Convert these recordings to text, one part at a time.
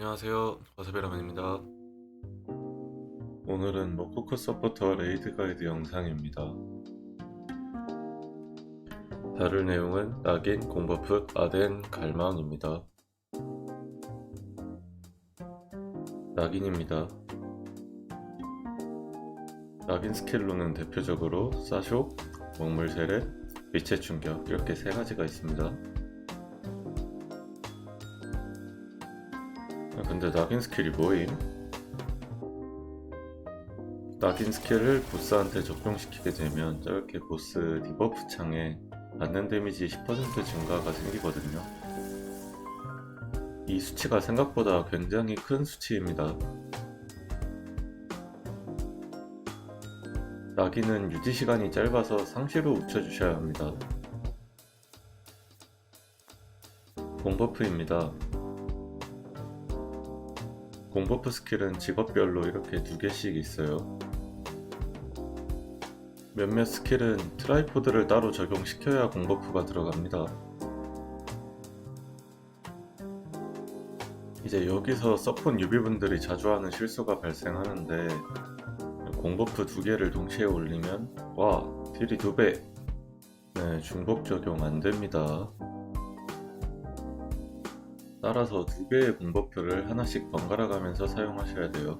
안녕하세요. 와사비라면입니다. 오늘은 모코코 서포터 레이드 가이드 영상입니다. 다룰 내용은 낙인, 공버프, 아덴, 갈망입니다. 낙인입니다. 낙인 스킬로는 대표적으로 사쇼, 먹물 세례, 빛의 충격 이렇게 세 가지가 있습니다 근데 낙인 스킬이 뭐임? 낙인 스킬을 보스한테 적용시키게 되면 저렇게 보스 디버프 창에 받는 데미지 10% 증가가 생기거든요. 이 수치가 생각보다 굉장히 큰 수치입니다. 낙인은 유지 시간이 짧아서 상시로 웃혀주셔야 합니다. 공버프입니다. 공버프 스킬은 직업별로 이렇게 두 개씩 있어요. 몇몇 스킬은 트라이포드를 따로 적용시켜야 공버프가 들어갑니다. 이제 여기서 서폰 유비분들이 자주 하는 실수가 발생하는데 공버프 두 개를 동시에 올리면 와 딜이 두 배. 네 중복 적용 안 됩니다. 따라서 두 개의 공버프를 하나씩 번갈아 가면서 사용하셔야 돼요.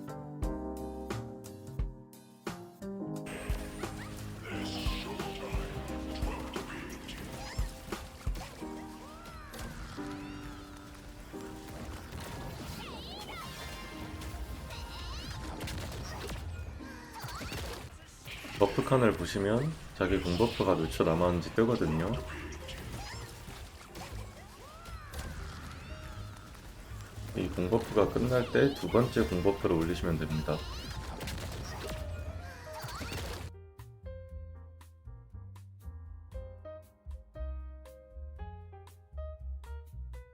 버프 칸을 보시면 자기 공버프가 몇 초 남았는지 뜨거든요. 이 공버프가 끝날 때 두 번째 공버프를 올리시면 됩니다.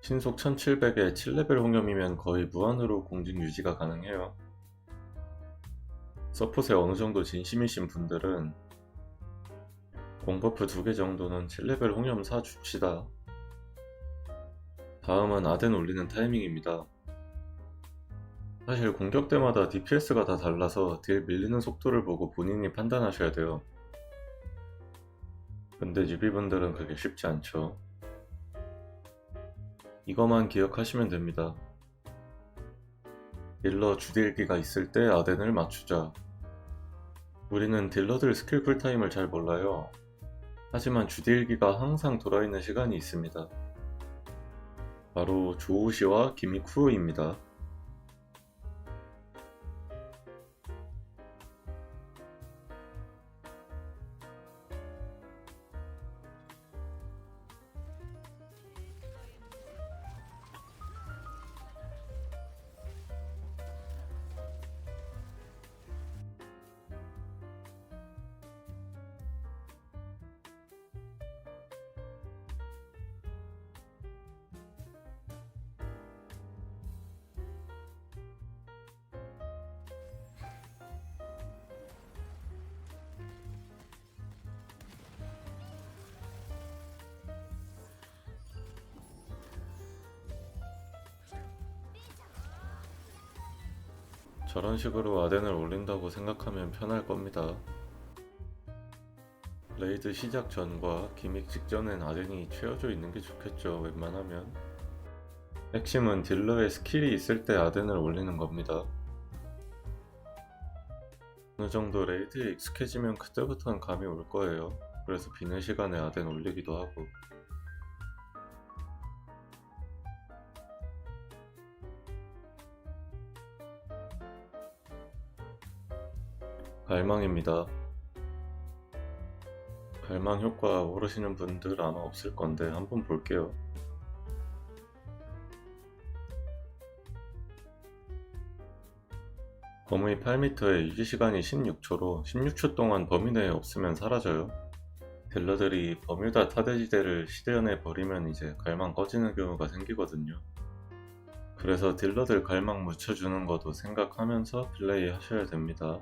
신속 1700에 7레벨 홍염이면 거의 무한으로 공중 유지가 가능해요. 서폿에 어느정도 진심이신 분들은 공버프 두개 정도는 7레벨 홍염 사줍시다. 다음은 아덴 올리는 타이밍입니다. 사실 공격 때마다 DPS가 다 달라서 딜 밀리는 속도를 보고 본인이 판단하셔야 돼요. 근데 유비분들은 그게 쉽지 않죠. 이거만 기억하시면 됩니다. 딜러 주딜기가 있을 때 아덴을 맞추자. 우리는 딜러들 스킬 쿨타임을 잘 몰라요. 하지만 주딜기가 항상 돌아있는 시간이 있습니다. 바로 조우시와 기미쿠입니다. 저런 식으로 아덴을 올린다고 생각하면 편할 겁니다. 레이드 시작 전과 기믹 직전엔 아덴이 채워져 있는 게 좋겠죠, 웬만하면. 핵심은 딜러의 스킬이 있을 때 아덴을 올리는 겁니다. 어느 정도 레이드에 익숙해지면 그때부터는 감이 올 거예요. 그래서 비는 시간에 아덴 올리기도 하고. 갈망입니다. 갈망 효과 모르시는 분들 아마 없을 건데 한번 볼게요. 거무이 8m에 유지 시간이 16초로 16초 동안 범위 내에 없으면 사라져요. 딜러들이 버뮤다 타대지대를 시대연에 버리면 이제 갈망 꺼지는 경우가 생기거든요. 그래서 딜러들 갈망 묻혀주는 것도 생각하면서 플레이 하셔야 됩니다.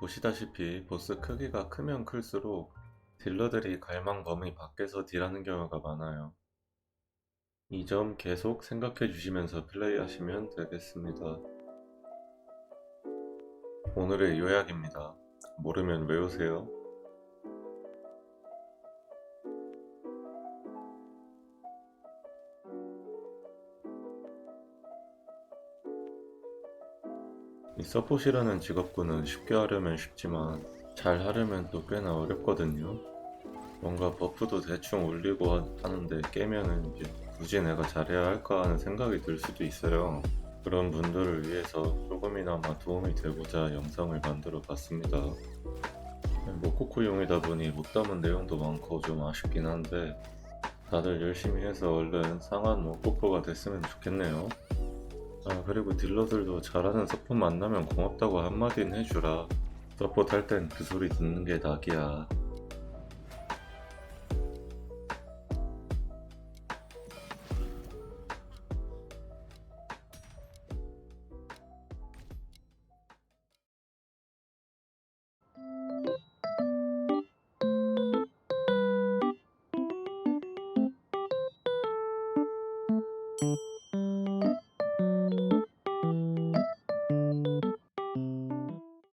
보시다시피 보스 크기가 크면 클수록 딜러들이 갈망 범위 밖에서 딜하는 경우가 많아요. 이 점 계속 생각해 주시면서 플레이하시면 되겠습니다. 오늘의 요약입니다. 모르면 외우세요. 이 서폿이라는 직업군은 쉽게 하려면 쉽지만 잘 하려면 또 꽤나 어렵거든요. 뭔가 버프도 대충 올리고 하- 하는데 깨면은 이제 굳이 내가 잘해야 할까 하는 생각이 들 수도 있어요. 그런 분들을 위해서 조금이나마 도움이 되고자 영상을 만들어 봤습니다. 모코코용이다 보니 못 담은 내용도 많고 좀 아쉽긴 한데 다들 열심히 해서 얼른 상한 모코코가 됐으면 좋겠네요. 아 그리고 딜러들도 잘하는 서폿 만나면 고맙다고 한마디는 해주라. 서폿 할 땐 그 소리 듣는 게 낙이야.